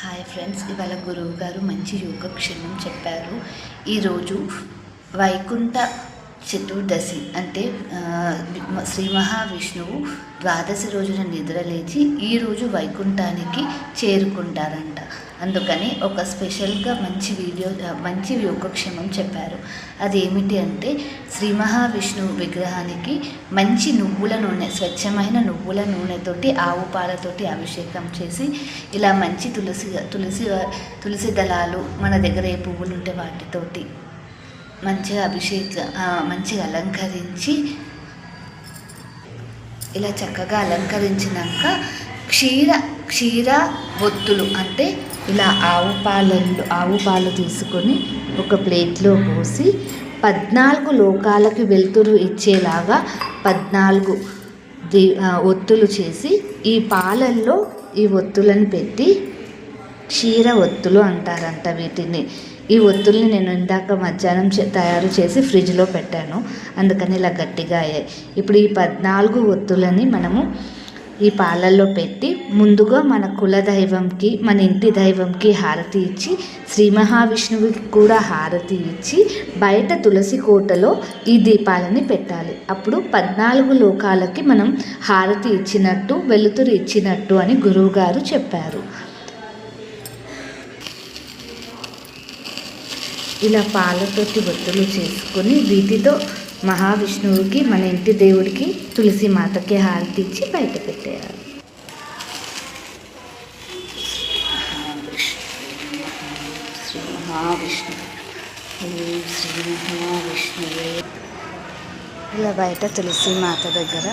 Hi friends ఇవాళ గురువు గారు మంచి యోగక్షేమం చెప్పారు. ఈరోజు వైకుంఠ చతుర్దశి అంటే శ్రీ మహావిష్ణువు ద్వాదశి రోజున నిద్రలేచి ఈరోజు వైకుంఠానికి చేరుకుంటారంట. అందుకని ఒక స్పెషల్గా మంచి వీడియో మంచి యోగక్షేమం చెప్పారు. అదేమిటి అంటే శ్రీ మహావిష్ణువు విగ్రహానికి మంచి నువ్వుల నూనె స్వచ్ఛమైన నువ్వుల నూనెతోటి ఆవు పాలతోటి అభిషేకం చేసి ఇలా మంచి తులసి తులసి తులసి దళాలు మన దగ్గర ఏ పువ్వులు ఉంటే వాటితోటి మంచిగా అభిషేక మంచిగా అలంకరించి ఇలా చక్కగా అలంకరించినాక క్షీర క్షీర ఒత్తులు అంటే ఇలా ఆవు పాలలు ఆవు పాలు తీసుకొని ఒక ప్లేట్లో పోసి పద్నాలుగు లోకాలకి వెలుతురు ఇచ్చేలాగా పద్నాలుగు ది ఒత్తులు చేసి ఈ పాలల్లో ఈ ఒత్తులను పెట్టి క్షీర ఒత్తులు అంటారంట వీటిని. ఈ ఒత్తుల్ని నేను ఇందాక మధ్యాహ్నం చే- తయారు చేసి ఫ్రిడ్జ్లో పెట్టాను. అందుకని ఇలా గట్టిగా అయ్యాయి. ఇప్పుడు ఈ పద్నాలుగు ఒత్తులని మనము ఈ పాలల్లో పెట్టి ముందుగా మన కుల దైవంకి మన ఇంటి దైవంకి హారతి ఇచ్చి శ్రీ మహావిష్ణువుకి కూడా హారతి ఇచ్చి బయట తులసి కోటలో ఈ దీపాలని పెట్టాలి. అప్పుడు పద్నాలుగు లోకాలకి మనం హారతి ఇచ్చినట్టు వెలుతురు ఇచ్చినట్టు అని గురువుగారు చెప్పారు. ఇలా పాలతోటి ఒత్తులు చేసుకొని వీటితో మహావిష్ణువుకి మన ఇంటి దేవుడికి తులసి మాతకి హారతి ఇచ్చి బయట పెట్టేయాలి మహావిష్ణు ఓం శ్రీ మహావిష్ణువే. ఇలా బయట తులసి మాత దగ్గర